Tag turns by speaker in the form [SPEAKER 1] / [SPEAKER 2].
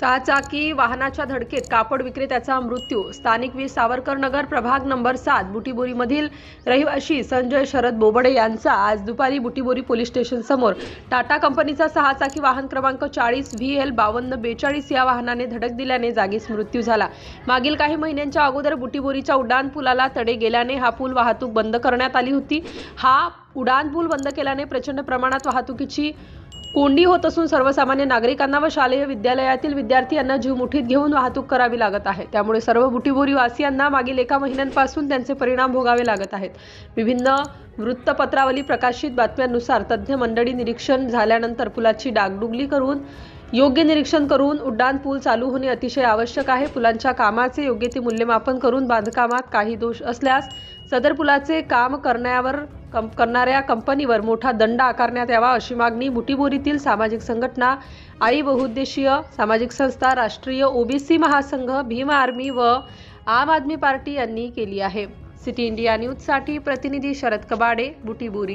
[SPEAKER 1] सहाचाकी वाहनाच्या धडकेत कापड विक्रेत्याचा मृत्यू. स्थानिक वीज सावरकर नगर प्रभाग नंबर सात बुटीबोरीमधील रहिवाशी संजय शरद बोबडे यांचा आज दुपारी बुटीबोरी पोलीस स्टेशन समोर. टाटा कंपनीचा सहाचाकी वाहन क्रमांक चाळीस व्ही एल बावन्न बेचाळीस या वाहनाने धडक दिल्याने जागीच मृत्यू झाला. मागील काही महिन्यांच्या अगोदर बुटीबोरीच्या उड्डाण पुलाला तडे गेल्याने हा पूल वाहतूक बंद करण्यात आली होती. हा उड्डाणपूल बंद केल्याने प्रचंड प्रमाणात वाहतुकीची कोंडी होत असून सर्वसामान्य नागरिकांना व शालेय विद्यालयातील विद्यार्थी यांना जीव मुठीत घेऊन वाहतूक करावी लागत आहे. त्यामुळे सर्व बुटीबोरी वासियांना मागील एका महिन्यांपासून त्यांचे परिणाम भोगावे लागत आहेत. विभिन्न वृत्तपत्रावली प्रकाशित बातम्यांनुसार तज्ज्ञ मंडळी निरीक्षण झाल्यानंतर पुलाची डागडुगली करून योग्य निरीक्षण करून उड्डाण पूल चालू होणे अतिशय आवश्यक आहे. पुलांच्या कामाचे योग्य ते मूल्यमापन करून बांधकामात काही दोष असल्यास सदर पुलाचे काम करण्यावर कं करणाऱ्या कंपनीवर मोठा दंड आकारण्यात यावा अशी मागणी बुटीबोरीतील सामाजिक संघटना आई बहुउद्देशीय सामाजिक संस्था राष्ट्रीय ओबीसी महासंघ भीम आर्मी व आम आदमी पार्टी यांनी केली आहे. सिटी इंडिया न्यूजसाठी प्रतिनिधी शरद कबाडे बुटीबोरी.